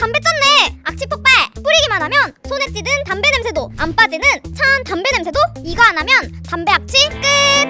담배 쪘네. 악취 폭발. 뿌리기만 하면 손에 찌든 담배 냄새도 안 빠지는 차한 담배 냄새도 이거 안 하면 담배 악취 끝